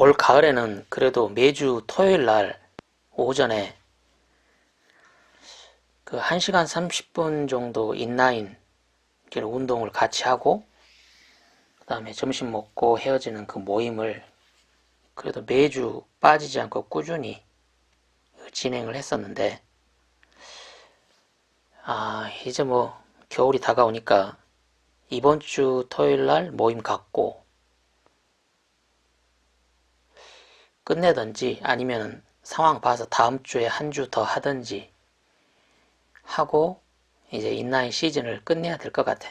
올 가을에는 그래도 매주 토요일 날 오전에 그 1시간 30분 정도 인라인 운동을 같이 하고 그 다음에 점심 먹고 헤어지는 그 모임을 그래도 매주 빠지지 않고 꾸준히 진행을 했었는데 아 이제 뭐 겨울이 다가오니까 이번 주 토요일 날 모임 갖고 끝내든지 아니면 상황 봐서 다음 주에 한 주 더 하든지 하고 이제 인라인 시즌을 끝내야 될 것 같아.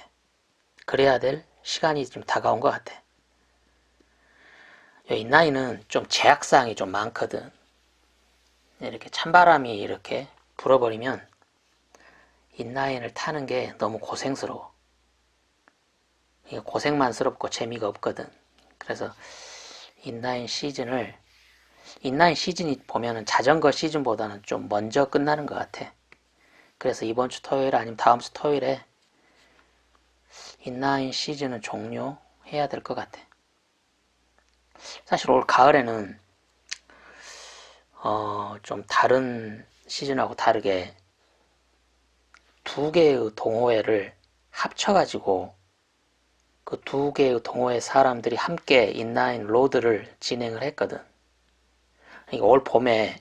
그래야 될 시간이 좀 다가온 것 같아. 인라인은 좀 제약사항이 좀 많거든. 이렇게 찬바람이 이렇게 불어버리면 인라인을 타는 게 너무 고생스러워. 이게 고생만스럽고 재미가 없거든. 그래서 인라인 시즌을 인라인 시즌이 보면은 자전거 시즌보다는 좀 먼저 끝나는 것 같아. 그래서 이번 주 토요일 아니면 다음 주 토요일에 인라인 시즌은 종료해야 될 것 같아. 사실 올 가을에는 어, 좀 다른 시즌하고 다르게 두 개의 동호회를 합쳐가지고 그 두 개의 동호회 사람들이 함께 인라인 로드를 진행을 했거든. 그러니까 올 봄에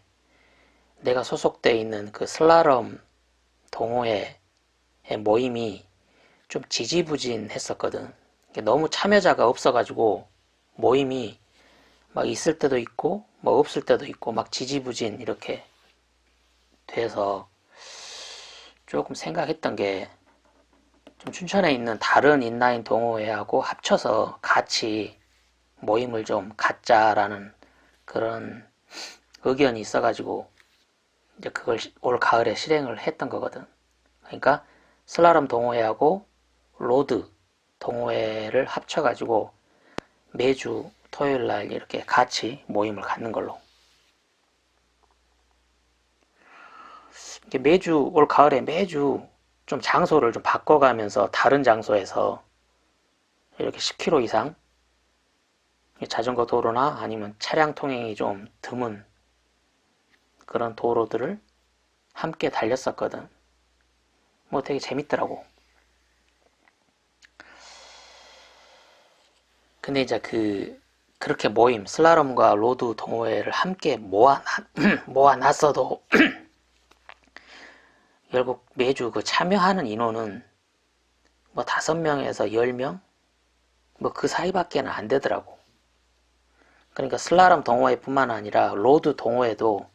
내가 소속돼 있는 그 슬라럼 동호회 모임이 좀 지지부진했었거든. 너무 참여자가 없어가지고 모임이 막 있을 때도 있고 뭐 없을 때도 있고 막 지지부진 이렇게 돼서 조금 생각했던 게 좀 춘천에 있는 다른 인라인 동호회하고 합쳐서 같이 모임을 좀 갖자라는 그런 의견이 있어가지고 이제 그걸 올 가을에 실행을 했던 거거든. 그러니까 슬라럼 동호회하고 로드 동호회를 합쳐가지고 매주 토요일 날 이렇게 같이 모임을 갖는 걸로. 매주 올 가을에 매주 좀 장소를 좀 바꿔가면서 다른 장소에서 이렇게 10km 이상 자전거 도로나 아니면 차량 통행이 좀 드문 그런 도로들을 함께 달렸었거든. 뭐 되게 재밌더라고. 근데 이제 그 그렇게 모임 슬라럼과 로드 동호회를 함께 모아 모아놨어도 결국 매주 그 참여하는 인원은 뭐 다섯 명에서 열 명? 뭐 그 사이밖에는 안 되더라고. 그러니까 슬라럼 동호회뿐만 아니라 로드 동호회도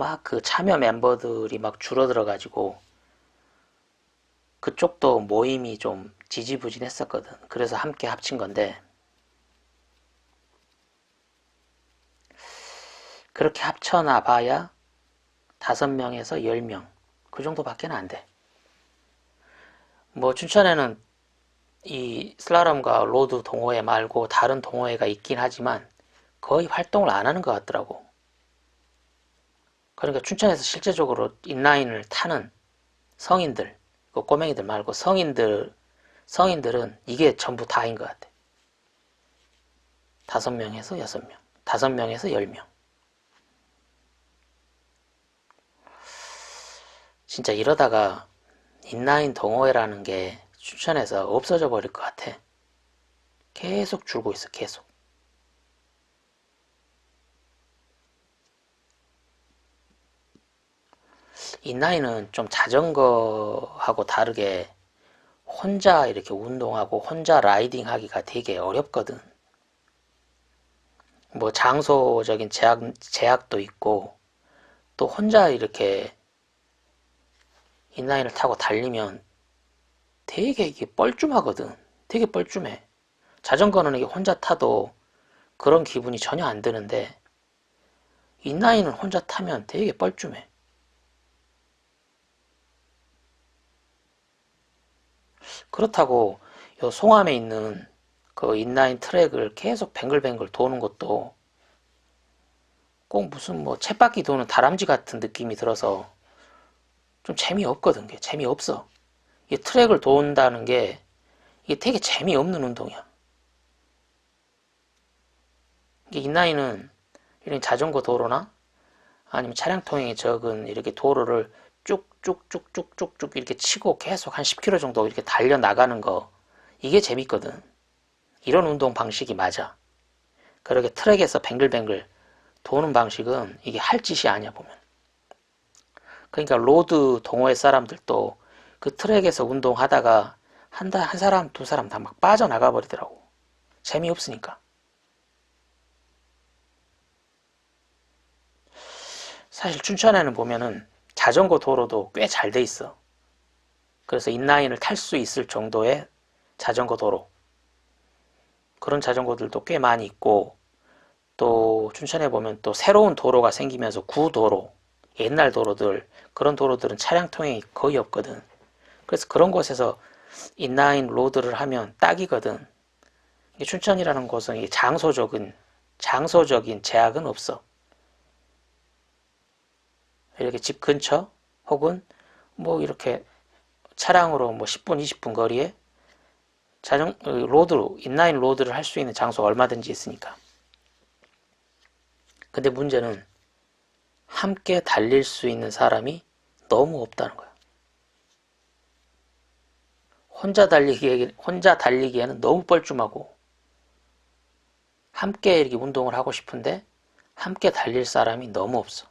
막 그 참여 멤버들이 막 줄어들어 가지고 그쪽도 모임이 좀 지지부진했었거든. 그래서 함께 합친 건데 그렇게 합쳐놔 봐야 다섯 명에서 열 명. 그 정도밖에 안 돼. 뭐 춘천에는 이 슬라럼과 로드 동호회 말고 다른 동호회가 있긴 하지만 거의 활동을 안 하는 것 같더라고. 그러니까 춘천에서 실제적으로 인라인을 타는 성인들, 그 꼬맹이들 말고 성인들, 성인들은 이게 전부 다인 것 같아. 다섯 명에서 여섯 명, 다섯 명에서 열 명. 진짜 이러다가 인라인 동호회라는 게 춘천에서 없어져 버릴 것 같아. 계속 줄고 있어, 계속. 인라인은 좀 자전거하고 다르게 혼자 이렇게 운동하고 혼자 라이딩 하기가 되게 어렵거든. 뭐 장소적인 제약, 제약도 있고 또 혼자 이렇게 인라인을 타고 달리면 되게 이게 뻘쭘하거든. 되게 뻘쭘해. 자전거는 이게 혼자 타도 그런 기분이 전혀 안 드는데 인라인을 혼자 타면 되게 뻘쭘해. 그렇다고 요 송암에 있는 그 인라인 트랙을 계속 뱅글뱅글 도는 것도 꼭 무슨 뭐 쳇바퀴 도는 다람쥐 같은 느낌이 들어서 좀 재미없거든. 게 재미없어. 이 트랙을 돈다는 게 이게 되게 재미없는 운동이야. 이게 인라인은 이런 자전거 도로나 아니면 차량 통행이 적은 이렇게 도로를 쭉쭉쭉쭉쭉쭉 이렇게 치고 계속 한 10km 정도 이렇게 달려 나가는 거 이게 재밌거든. 이런 운동 방식이 맞아. 그렇게 트랙에서 뱅글뱅글 도는 방식은 이게 할 짓이 아니야 보면. 그러니까 로드 동호회 사람들도 그 트랙에서 운동하다가 한, 한 사람 두 사람 다 막 빠져나가 버리더라고. 재미없으니까. 사실 춘천에는 보면은 자전거 도로도 꽤 잘 돼 있어. 그래서 인라인을 탈 수 있을 정도의 자전거 도로. 그런 자전거들도 꽤 많이 있고, 또 춘천에 보면 또 새로운 도로가 생기면서 구도로, 옛날 도로들, 그런 도로들은 차량 통행이 거의 없거든. 그래서 그런 곳에서 인라인 로드를 하면 딱이거든. 춘천이라는 곳은 장소적인, 장소적인 제약은 없어. 이렇게 집 근처 혹은 뭐 이렇게 차량으로 뭐 10분, 20분 거리에 자전 어, 로드로 인라인 로드를 할 수 있는 장소가 얼마든지 있으니까. 근데 문제는 함께 달릴 수 있는 사람이 너무 없다는 거야. 혼자 달리기에 혼자 달리기에는 너무 뻘쭘하고 함께 이렇게 운동을 하고 싶은데 함께 달릴 사람이 너무 없어.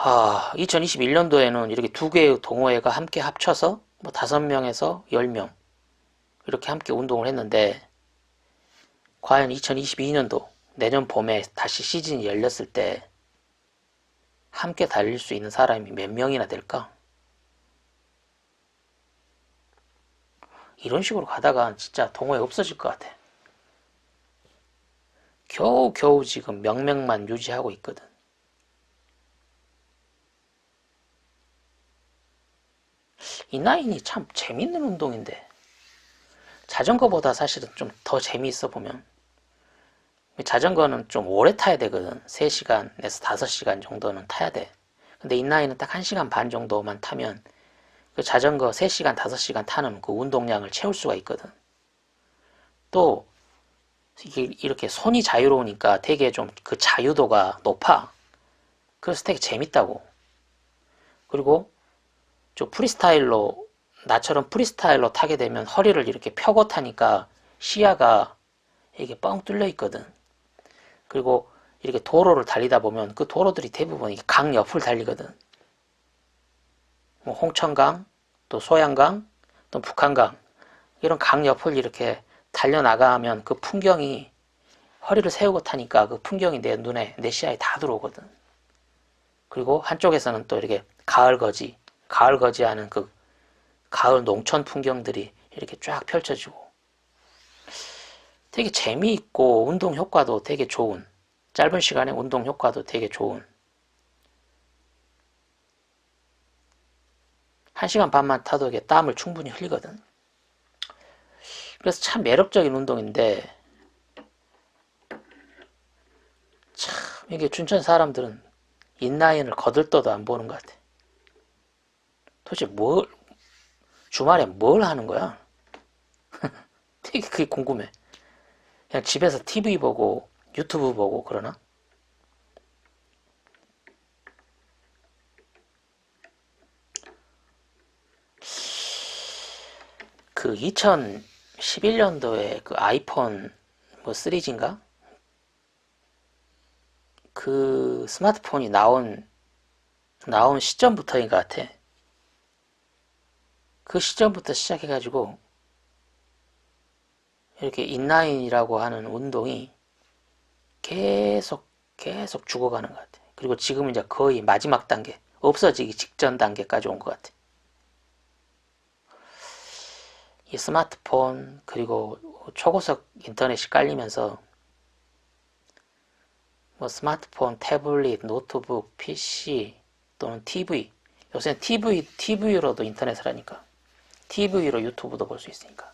아, 2021년도에는 이렇게 두 개의 동호회가 함께 합쳐서 뭐 다섯 명에서 열명 이렇게 함께 운동을 했는데 과연 2022년도 내년 봄에 다시 시즌이 열렸을 때 함께 달릴 수 있는 사람이 몇 명이나 될까? 이런 식으로 가다가 진짜 동호회 없어질 것 같아. 겨우겨우 지금 명맥만 유지하고 있거든. 인라인이 참 재밌는 운동인데. 자전거보다 사실은 좀 더 재미있어 보면. 자전거는 좀 오래 타야 되거든. 3시간에서 5시간 정도는 타야 돼. 근데 인라인은 딱 1시간 반 정도만 타면 그 자전거 3시간 5시간 타는 그 운동량을 채울 수가 있거든. 또 이렇게 손이 자유로우니까 되게 좀 그 자유도가 높아. 그래서 되게 재밌다고. 그리고 저 프리스타일로 나처럼 프리스타일로 타게 되면 허리를 이렇게 펴고 타니까 시야가 이게 뻥 뚫려 있거든. 그리고 이렇게 도로를 달리다 보면 그 도로들이 대부분 강 옆을 달리거든. 뭐 홍천강, 또 소양강, 또 북한강 이런 강 옆을 이렇게 달려 나가면 그 풍경이 허리를 세우고 타니까 그 풍경이 내 눈에 내 시야에 다 들어오거든. 그리고 한쪽에서는 또 이렇게 가을 거지 가을 거지하는 그 가을 농촌 풍경들이 이렇게 쫙 펼쳐지고. 되게 재미있고 운동 효과도 되게 좋은 짧은 시간에 운동 효과도 되게 좋은. 한 시간 반만 타도 이게 땀을 충분히 흘리거든. 그래서 참 매력적인 운동인데 참 이게 춘천 사람들은 인라인을 거들떠도 안 보는 것 같아 도대체 뭘 주말에 뭘 하는 거야? 되게 그게 궁금해. 그냥 집에서 TV 보고 유튜브 보고 그러나? 그 2011년도에 그 아이폰 뭐 3G인가? 그 스마트폰이 나온 나온 시점부터인 것 같아. 그 시점부터 시작해가지고 이렇게 인라인이라고 하는 운동이 계속 계속 죽어가는 것 같아. 그리고 지금 이제 거의 마지막 단계, 없어지기 직전 단계까지 온 것 같아. 이 스마트폰 그리고 초고속 인터넷이 깔리면서 뭐 스마트폰, 태블릿, 노트북, PC 또는 TV 요새는 TV, TV로도 인터넷을 하니까 TV로 유튜브도 볼 수 있으니까.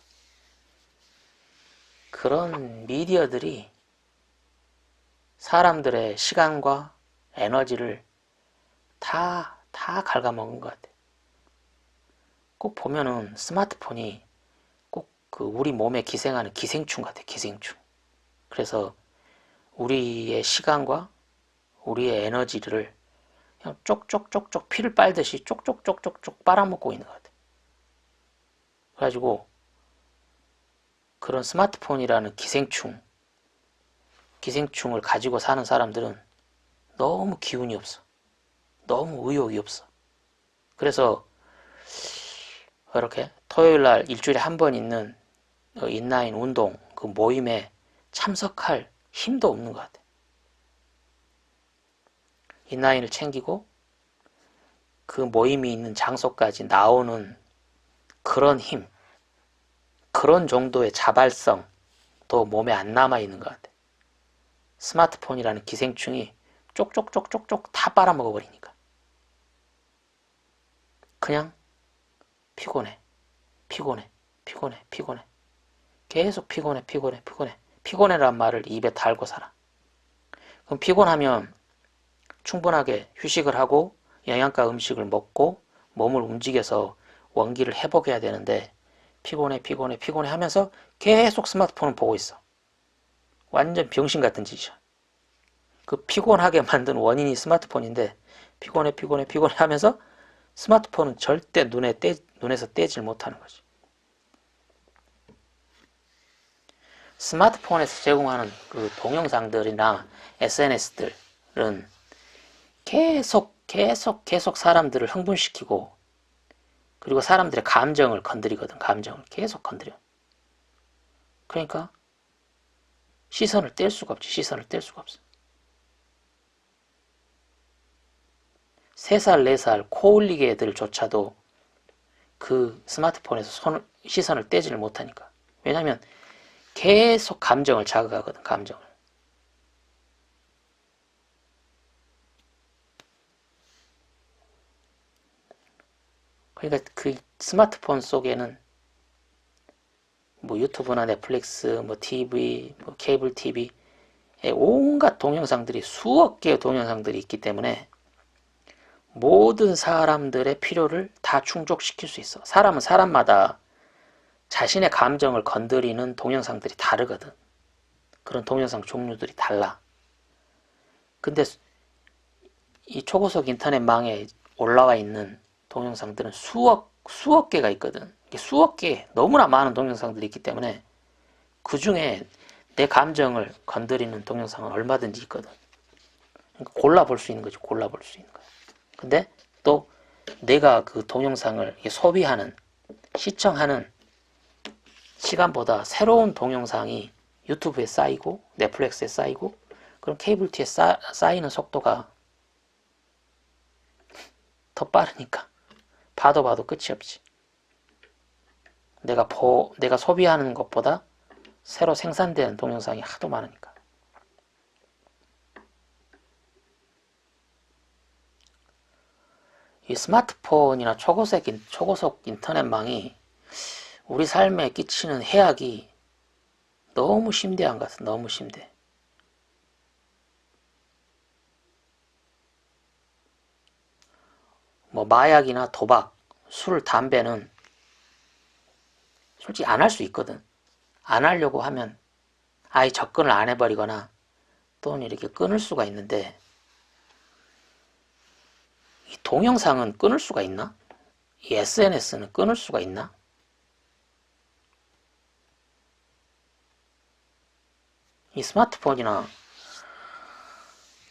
그런 미디어들이 사람들의 시간과 에너지를 다, 다 갉아먹은 것 같아. 꼭 보면은 스마트폰이 꼭 그 우리 몸에 기생하는 기생충 같아, 기생충. 그래서 우리의 시간과 우리의 에너지를 그냥 쪽쪽쪽쪽 피를 빨듯이 쪽쪽쪽쪽쪽 빨아먹고 있는 것 같아. 그래가지고 그런 스마트폰이라는 기생충, 기생충을 가지고 사는 사람들은 너무 기운이 없어. 너무 의욕이 없어. 그래서 이렇게 토요일 날 일주일에 한 번 있는 어, 인라인 운동 그 모임에 참석할 힘도 없는 것 같아. 인라인을 챙기고 그 모임이 있는 장소까지 나오는 그런 힘, 그런 정도의 자발성도 몸에 안 남아 있는 것 같아. 스마트폰이라는 기생충이 쪽쪽쪽쪽쪽 다 빨아먹어 버리니까. 그냥 피곤해, 피곤해, 피곤해, 피곤해. 계속 피곤해, 피곤해, 피곤해. 피곤해란 말을 입에 달고 살아. 그럼 피곤하면 충분하게 휴식을 하고 영양가 음식을 먹고 몸을 움직여서 원기를 회복해야 되는데 피곤해, 피곤해, 피곤해 하면서 계속 스마트폰을 보고 있어. 완전 병신 같은 짓이야. 그 피곤하게 만든 원인이 스마트폰인데 피곤해, 피곤해, 피곤해 하면서 스마트폰은 절대 눈에 떼, 눈에서 떼질 못하는 거지. 스마트폰에서 제공하는 그 동영상들이나 SNS들은 계속 계속 계속 사람들을 흥분시키고 그리고 사람들의 감정을 건드리거든. 감정을 계속 건드려. 그러니까 시선을 뗄 수가 없지. 시선을 뗄 수가 없어. 3살 4살 코 올리게 애들조차도 그 스마트폰에서 손을, 시선을 떼지를 못하니까. 왜냐면 계속 감정을 자극하거든 감정을 그러니까 그 스마트폰 속에는 뭐 유튜브나 넷플릭스, 뭐 TV, 뭐 케이블 TV 온갖 동영상들이 수억 개의 동영상들이 있기 때문에 모든 사람들의 필요를 다 충족시킬 수 있어. 사람은 사람마다 자신의 감정을 건드리는 동영상들이 다르거든. 그런 동영상 종류들이 달라. 근데 이 초고속 인터넷망에 올라와 있는 동영상들은 수억, 수억 개가 있거든. 수억 개, 너무나 많은 동영상들이 있기 때문에 그 중에 내 감정을 건드리는 동영상은 얼마든지 있거든. 그러니까 골라볼 수 있는 거지, 골라볼 수 있는 거야. 근데 또 내가 그 동영상을 소비하는, 시청하는 시간보다 새로운 동영상이 유튜브에 쌓이고, 넷플릭스에 쌓이고, 그럼 케이블 티에 쌓, 쌓이는 속도가 더 빠르니까. 봐도 봐도 끝이 없지. 내가 보, 내가 소비하는 것보다 새로 생산되는 동영상이 하도 많으니까. 이 스마트폰이나 초고속, 초고속 인터넷망이 우리 삶에 끼치는 해악이 너무 심대한 것 같아. 너무 심대. 뭐 마약이나 도박, 술, 담배는 솔직히 안 할 수 있거든. 안 하려고 하면 아예 접근을 안 해버리거나 또는 이렇게 끊을 수가 있는데 이 동영상은 끊을 수가 있나? 이 SNS는 끊을 수가 있나? 이 스마트폰이나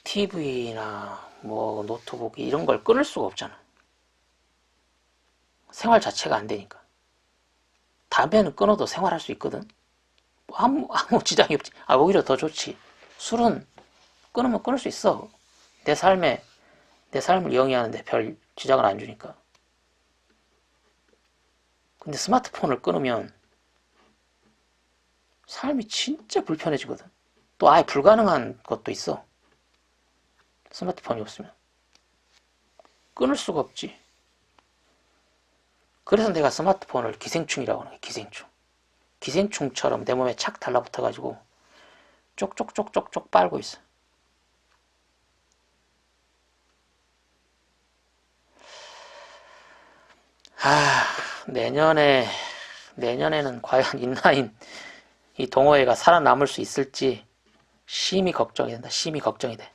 TV나 뭐 노트북 이런 걸 끊을 수가 없잖아. 생활 자체가 안 되니까. 담배는 끊어도 생활할 수 있거든. 뭐 아무, 아무 지장이 없지. 아, 오히려 더 좋지. 술은 끊으면 끊을 수 있어. 내 삶에, 내 삶을 영위하는데 별 지장을 안 주니까. 근데 스마트폰을 끊으면 삶이 진짜 불편해지거든. 또 아예 불가능한 것도 있어. 스마트폰이 없으면. 끊을 수가 없지. 그래서 내가 스마트폰을 기생충이라고 하는 거야, 기생충. 기생충처럼 내 몸에 착 달라붙어가지고 쪽쪽쪽쪽쪽 빨고 있어. 아, 내년에, 내년에는 과연 인라인 이 동호회가 살아남을 수 있을지 심히 걱정이 된다. 심히 걱정이 돼.